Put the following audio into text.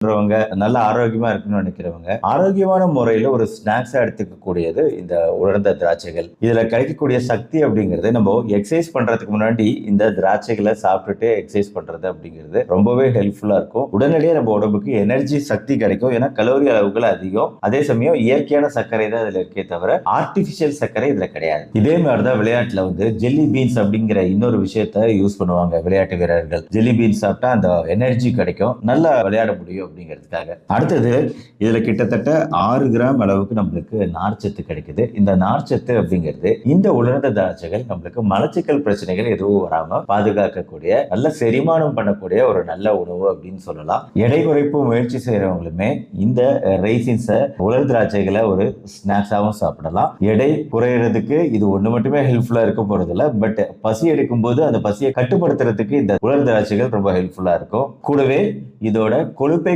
பண்றவங்க நல்ல ஆரோக்கியமா இருக்கணும்னு நினைக்கிறவங்க ஆரோக்கியமான முறையில ஒரு ஸ்நாக்ஸா எடுத்துக்கக்கூடியது இந்த உலர்ந்த திராட்சைகள். இதுல கிடைக்கக்கூடிய சக்தி அப்படிங்கிறது நம்ம எக்ஸசைஸ் பண்றதுக்கு முன்னாடி இந்த திராட்சைகளை சாப்பிட்டுட்டு எக்ஸசைஸ் பண்றது அப்படிங்கிறது ரொம்பவே ஹெல்ப்ஃபுல்லா இருக்கும். உடனடியாக நம்ம உடம்புக்கு எனர்ஜி சக்தி கிடைக்கும். ஏன்னா கலோரி அளவுகள் அதிகம். அதே சமயம் இயற்கையான சர்க்கரை தான் இதுல இருக்கே தவிர ஆர்டிபிஷியல் சர்க்கரை இதுல கிடையாது. இதே மாதிரி தான் விளையாட்டுல வந்து ஜெல்லி பீன்ஸ் அப்படிங்கிற இன்னொரு விஷயத்த யூஸ் பண்ணுவாங்க விளையாட்டு வீரர்கள். ஜெல்லி பீன்ஸ் சாப்பிட்டா அந்த எனர்ஜி கிடைக்கும். நல்லா விளையாட முடியும். அப்படிங்கிறதுக்காக. அடுத்தது இதுல கிட்டத்தட்ட ஆறு கிராம் அளவுக்கு நம்மளுக்கு நார்ச்சத்து கிடைக்குது. இந்த நார்ச்சத்து அப்படிங்கிறது இந்த உலர்ந்த திராட்சைகள் நம்மளுக்கு மலச்சிக்கல் பிரச்சனைகள் எதுவும் வராம பாதுகாக்கக்கூடிய நல்ல செரிமானம் பண்ணக்கூடிய ஒரு நல்ல உணவு அப்படின்னு சொல்லலாம். எடை குறைப்பு முயற்சி செய்யறவங்களுமே இந்த ரைசின்ஸை உலர் திராட்சைகளை ஒரு ஸ்நாக்ஸாகவும் சாப்பிடலாம். எடை குறையிறதுக்கு இது ஒண்ணு மட்டுமே ஹெல்ப்ஃபுல்லா இருக்க போறது இல்ல பட் பசி எடுக்கும் போது அந்த பசியை கட்டுப்படுத்துறதுக்கு இந்த உலர் திராட்சைகள் ரொம்ப ஹெல்ப்ஃபுல்லா இருக்கும். கூடவே இதோட கொழுப்பை